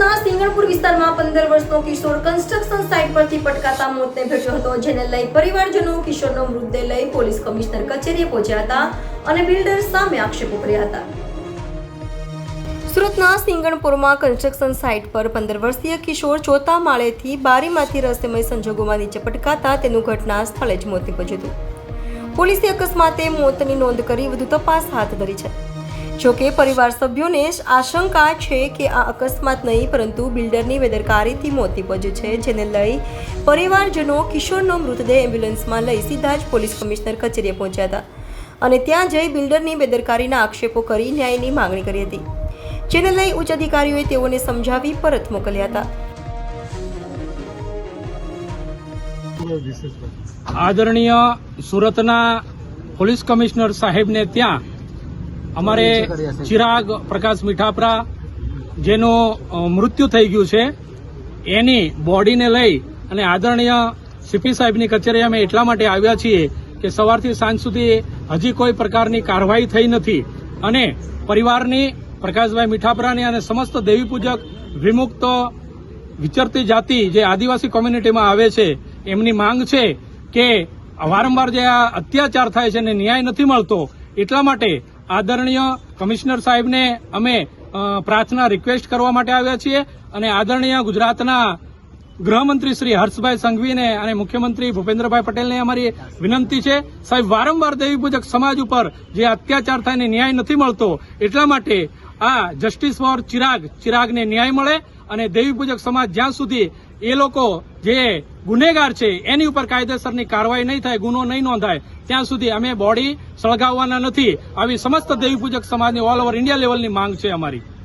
સુરતના સિંગણપુર વિસ્તારમાં પંદર વર્ષનો કિશોર કન્સ્ટ્રક્શન સાઇટ પરથી પટકાતા મોતને ભેટ્યો હતો, જેને લઈ પરિવારજનો કિશોરનો મૃતદેહ લઈ પોલીસ કમિશનર કચેરીએ પહોંચ્યા હતા અને બિલ્ડર સામે આક્ષેપો કર્યા હતા. સુરતના સિંગણપુરમાં કન્સ્ટ્રક્શન સાઇટ પર પંદર વર્ષીય કિશોર ચોથા માળેથી બારીમાંથી રહસ્યમય સંજોગોમાં નીચે પટકાતા તેનું ઘટના સ્થળે જ મોત નીપજ્યું હતું. પોલીસે અકસ્માતે મોતની નોંધ કરી વધુ તપાસ હાથ ધરી છે. જોકે પરિવાર સભ્યોને આશંકા છે કે આ અકસ્માત નહીં, પરંતુ બિલ્ડરની બેદરકારીથી મોત નીપજ્યું છે, જેને લઈ પરિવારજનો કિશોરનો મૃતદેહ એમ્બ્યુલન્સમાં લઈ સીધા જ પોલીસ કમિશનર કચેરીએ પહોંચ્યા હતા અને ત્યાં જઈ બિલ્ડરની બેદરકારીના આક્ષેપો કરી ન્યાયની માંગણી કરી હતી. જેને લઈ ઉચ્ચ અધિકારીઓએ તેઓને સમજાવી પરત મોકલ્યા હતા. આદરણીય સુરતના પોલીસ કમિશનર સાહેબને ત્યાં અમારે ચિરાગ પ્રકાશ મીઠાપરા જેનું મૃત્યુ થઈ ગયું છે એની બોડીને લઈ અને આદરણીય સીપી સાહેબની કચેરી અમે એટલા માટે આવ્યા છીએ કે સવારથી સાંજ સુધી હજી કોઈ પ્રકારની કાર્યવાહી થઈ નથી અને પરિવારની પ્રકાશભાઈ મીઠાપરાની અને સમસ્ત દેવી પૂજક વિમુક્ત વિચરતી જાતિ જે આદિવાસી કોમ્યુનિટીમાં આવે છે એમની માંગ છે કે વારંવાર જે આ અત્યાચાર થાય છે અને ન્યાય નથી મળતો એટલા માટે આદરણીય કમિશનર સાહેબને અમે પ્રાર્થના રિક્વેસ્ટ કરવા માટે આવ્યા છીએ અને આદરણીય ગુજરાતના ગૃહમંત્રી શ્રી હર્ષભાઈ સંઘવીને અને મુખ્યમંત્રી ભૂપેન્દ્રભાઈ પટેલને અમારી વિનંતી છે. સાહેબ, વારંવાર દેવી પૂજક સમાજ ઉપર જે અત્યાચાર થાય ન્યાય નથી મળતો, એટલા માટે આ જસ્ટિસ ફોર ચિરાગ, ચિરાગને ન્યાય મળે અને દેવી પૂજક સમાજ જ્યાં સુધી એ લોકો જે ગુનેગાર છે, એની ઉપર કાયદેસરની કાર્યવાહી નહીં થાય, ગુનો નહીં નોંધાય, ત્યાં સુધી અમે બોડી સળગાવવાના નથી. આવી સમસ્ત દેવી પૂજક સમાજની ઓલ ઓવર ઇન્ડિયા લેવલની માંગ છે અમારી.